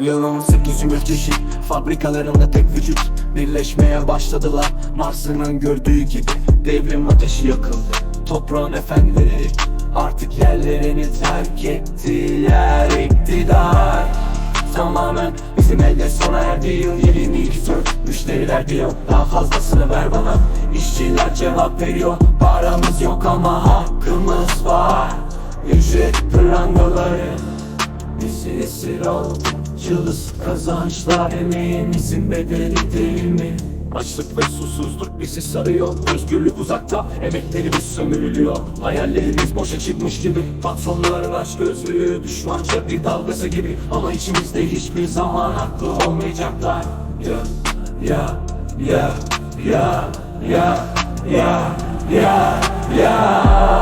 Yılın 8 kişi Fabrikalarında tek vücut. Birleşmeye başladılar Mars'ın gördüğü gibi. Devrim ateşi yakıldı Toprağın efendileri. Artık yerlerini terk ettiler iktidar. Tamamen bizim elde sona erdi yıl 2024 Müşteriler diyor daha fazlasını ver bana. İşçiler cevap veriyor Paramız yok ama hakkımız var. Ücret prangaları Bizi esir aldı Yıldız kazançlar emeğimizin bedeli değil mi? Açlık ve susuzluk bizi sarıyor. Özgürlük uzakta emeklerimiz sömürülüyor. Hayallerimiz boşa çıkmış gibi. Patronların aç gözlüğü düşmanca bir dalgası gibi. Ama içimizde hiçbir zaman haklı olmayacaklar Ya ya ya ya ya ya ya ya